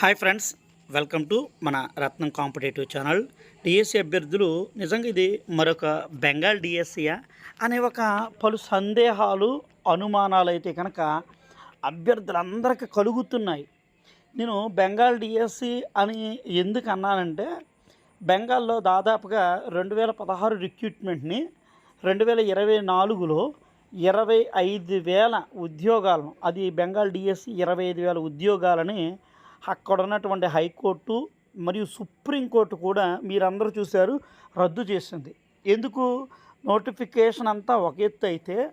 Hi friends welcome to మన రత్నం competitive channel. DSC అభ్యర్థులు నిజంగా ఇది మరొక బెంగాల్ డిఎస్సియా అనే ఒక పలు సందేహాలు అనుమానాలు అయితే కనుక అభ్యర్థులందరికీ కలుగుతున్నాయి. నేను బెంగాల్ డిఎస్సి అని ఎందుకు అన్నానంటే బెంగాల్లో దాదాపుగా రెండు వేల పదహారు రిక్రూట్మెంట్ని రెండు వేల ఇరవై నాలుగులో ఇరవై ఐదు వేల ఉద్యోగాలను అది బెంగాల్ డిఎస్సి ఇరవై ఐదు వేల ఉద్యోగాలని అక్కడ ఉన్నటువంటి హైకోర్టు మరియు సుప్రీంకోర్టు కూడా మీరందరూ చూశారు రద్దు చేసింది. ఎందుకు? నోటిఫికేషన్ అంతా ఒక ఎత్తు అయితే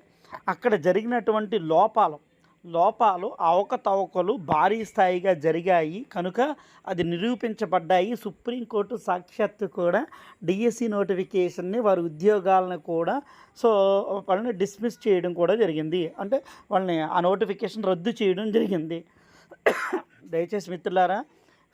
అక్కడ జరిగినటువంటి లోపాలు లోపాలు అవకతవకలు భారీ స్థాయిగా జరిగాయి. కనుక అది నిరూపించబడ్డాయి. సుప్రీంకోర్టు సాక్షాత్తు కూడా డిఎస్సి నోటిఫికేషన్ని వారి ఉద్యోగాలను కూడా సో వాళ్ళని డిస్మిస్ చేయడం కూడా జరిగింది. అంటే వాళ్ళని ఆ నోటిఫికేషన్ రద్దు చేయడం జరిగింది. దయచేసి మిత్రులారా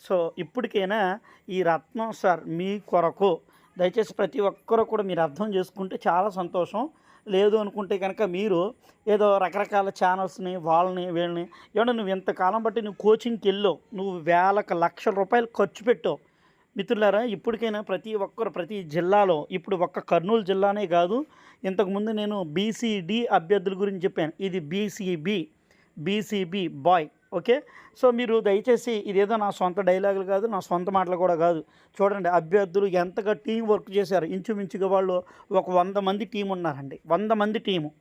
సో ఇప్పటికైనా ఈ రత్నం సార్ మీ కొరకు దయచేసి ప్రతి ఒక్కరూ కూడా మీరు అర్థం చేసుకుంటే చాలా సంతోషం. లేదు అనుకుంటే కనుక మీరు ఏదో రకరకాల ఛానల్స్ని వాళ్ళని వీళ్ళని ఏమన్నా నువ్వు ఇంతకాలం బట్టి నువ్వు కోచింగ్కి వెళ్ళావు నువ్వు వేలకు లక్షల రూపాయలు ఖర్చు పెట్టావు. మిత్రులారా ఇప్పటికైనా ప్రతి ఒక్కరు ప్రతి జిల్లాలో ఇప్పుడు ఒక్క కర్నూలు జిల్లానే కాదు ఇంతకుముందు నేను బీసీడి అభ్యర్థుల గురించి చెప్పాను. ఇది BCB BCB bye. Okay? So మీరు దయచేసి ఇదేదో నా సొంత డైలాగులు కాదు నా సొంత మాటలు కూడా కాదు. చూడండి అభ్యర్థులు ఎంతగా టీం వర్క్ చేశారు. ఇంచుమించుగా వాళ్ళు ఒక వంద మంది టీం ఉన్నారండి. వంద మంది టీము.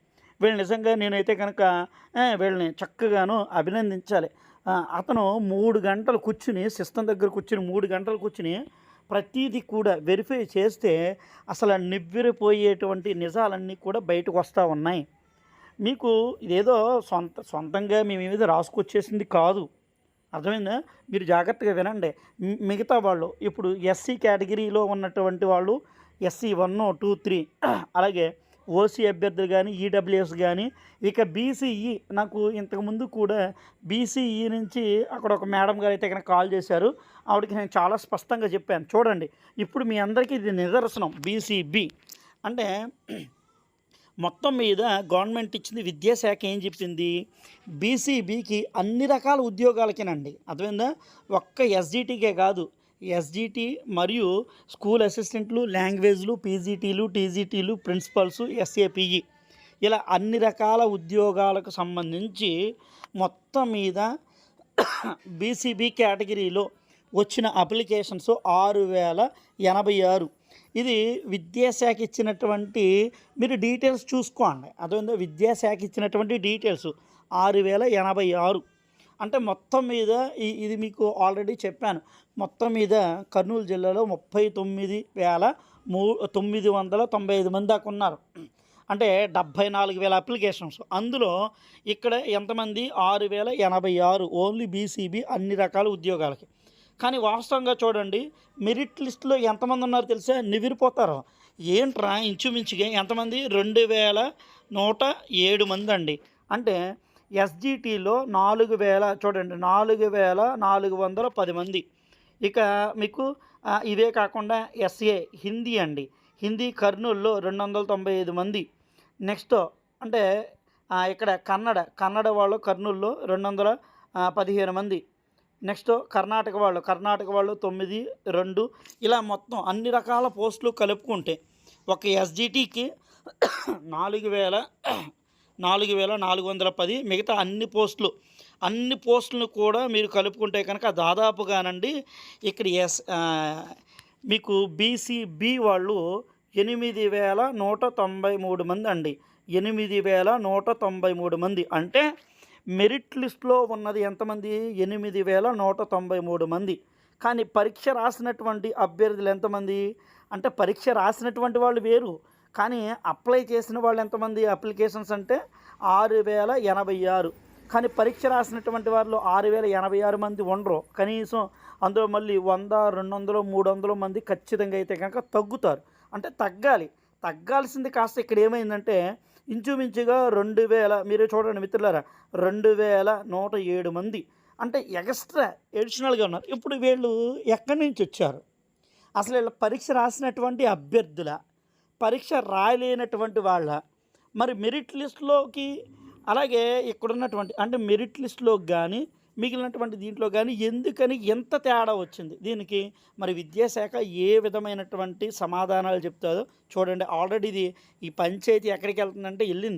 వీళ్ళు నిజంగా నేనైతే కనుక వీళ్ళని చక్కగాను అభినందించాలి. అతను మూడు గంటలు కూర్చుని సిస్టమ్ దగ్గర కూర్చుని మూడు గంటలు కూర్చుని ప్రతీది కూడా వెరిఫై చేస్తే అసలు నివ్వెరపోయేటువంటి నిజాలన్నీ కూడా బయటకు వస్తూ ఉన్నాయి. మీకు ఇదేదో సొంత సొంతంగా మేము ఏదో రాసుకొచ్చేసింది కాదు. అర్థమైందా? మీరు జాగ్రత్తగా వినండి. మిగతా వాళ్ళు ఇప్పుడు ఎస్సీ కేటగిరీలో ఉన్నటువంటి వాళ్ళు ఎస్సీ వన్ టూ త్రీ అలాగే ఓసీ అభ్యర్థులు కానీ ఈడబ్ల్యూఎస్ కానీ ఇక బీసీఈ నాకు ఇంతకుముందు కూడా బీసీఈ నుంచి అక్కడ ఒక మేడం గారు అయితే ఇక్కడ కాల్ చేశారు. ఆవిడకి నేను చాలా స్పష్టంగా చెప్పాను. చూడండి ఇప్పుడు మీ అందరికీ ఇది నిదర్శనం బీసీబీ అంటే మొత్తం మీద గవర్నమెంట్ ఇచ్చింది విద్యాశాఖ ఏం చెప్పింది? బీసీబీకి అన్ని రకాల ఉద్యోగాలకేనండి. అర్థమైందా? ఒక్క ఎస్జిటికే కాదు. ఎస్జిటి మరియు స్కూల్ అసిస్టెంట్లు లాంగ్వేజ్లు పీజీటీలు టీజీటీలు ప్రిన్సిపల్స్ ఎస్ఏపిఈ ఇలా అన్ని రకాల ఉద్యోగాలకు సంబంధించి మొత్తం మీద బీసీబీ కేటగిరీలో వచ్చిన అప్లికేషన్స్ ఆరు వేల ఎనభై ఆరు. ఇది విద్యాశాఖ ఇచ్చినటువంటి మీరు డీటెయిల్స్ చూసుకోండి. అదేందో విద్యాశాఖ ఇచ్చినటువంటి డీటెయిల్స్. ఆరు వేల ఎనభై ఆరు. అంటే మొత్తం మీద ఇది మీకు ఆల్రెడీ చెప్పాను. మొత్తం మీద కర్నూలు జిల్లాలో ముప్పై తొమ్మిది వేల మూ తొమ్మిది వందల తొంభై ఐదు మంది దాకా ఉన్నారు. అంటే డెబ్భై నాలుగు వేల అప్లికేషన్స్. అందులో ఇక్కడ ఎంతమంది? ఆరు వేల ఎనభై ఆరు. ఓన్లీ బీసీబీ అన్ని రకాల ఉద్యోగాలకి. కానీ వాస్తవంగా చూడండి మెరిట్ లిస్ట్లో ఎంతమంది ఉన్నారో తెలిసా? నివిరిపోతారు. ఏంట్రా ఇంచుమించుగా ఎంతమంది? రెండు వేల నూట ఏడు మంది అండి. అంటే ఎస్జిటిలో నాలుగు వేల చూడండి నాలుగు వేల నాలుగు వందల పది మంది. ఇక మీకు ఇవే కాకుండా ఎస్ఏ హిందీ అండి. హిందీ కర్నూల్లో రెండు వందల తొంభై ఐదు మంది. నెక్స్ట్ అంటే ఇక్కడ కన్నడ కన్నడ వాళ్ళు కర్నూల్లో రెండు వందల పదిహేను మంది. నెక్స్ట్ కర్ణాటక వాళ్ళు కర్ణాటక వాళ్ళు తొమ్మిది రెండు ఇలా మొత్తం అన్ని రకాల పోస్టులు కలుపుకుంటే ఒక ఎస్జిటికి నాలుగు వేల నాలుగు వేల నాలుగు వందల పది మిగతా అన్ని పోస్టులు అన్ని పోస్టులను కూడా మీరు కలుపుకుంటే కనుక దాదాపుగానండి ఇక్కడ ఎస్ మీకు బీసీబీ వాళ్ళు ఎనిమిది వేల నూట తొంభై మూడు మంది అండి. ఎనిమిది వేల నూట తొంభై మూడు మంది. అంటే మెరిట్ లిస్ట్లో ఉన్నది ఎంతమంది? ఎనిమిది వేల నూట తొంభై మూడు మంది. కానీ పరీక్ష రాసినటువంటి అభ్యర్థులు ఎంతమంది? అంటే పరీక్ష రాసినటువంటి వాళ్ళు వేరు. కానీ అప్లై చేసిన వాళ్ళు ఎంతమంది? అప్లికేషన్స్ అంటే ఆరు వేల ఎనభై ఆరు. కానీ పరీక్ష రాసినటువంటి వాళ్ళు ఆరు వేల ఎనభై ఆరు మంది ఉండరు. కనీసం అందులో మళ్ళీ వంద రెండు వందలు మూడు వందల మంది ఖచ్చితంగా అయితే కనుక తగ్గుతారు. అంటే తగ్గాలి. తగ్గాల్సింది కాస్త ఇక్కడ ఏమైందంటే ఇంచుమించుగా రెండు వేల మీరు చూడండి మిత్రులారా రెండు వేల నూట ఏడు మంది. అంటే ఎక్స్ట్రా ఎడిషనల్గా ఉన్నారు. ఇప్పుడు వీళ్ళు ఎక్కడి నుంచి వచ్చారు? అసలు వీళ్ళ పరీక్ష రాసినటువంటి అభ్యర్థుల పరీక్ష రాయలేనటువంటి వాళ్ళ మరి మెరిట్ లిస్టులోకి అలాగే ఇక్కడున్నటువంటి అంటే మెరిట్ లిస్టులోకి కానీ మిగిలినటువంటి దీంట్లో కానీ ఎందుకని ఎంత తేడా వచ్చింది? దీనికి మరి విద్యాశాఖ ఏ విధమైనటువంటి సమాధానాలు చెప్తుందో చూడండి. ఆల్రెడీ ఇది ఈ పంచాయతీ ఎక్కడికి వెళ్తుందంటే వెళ్ళింది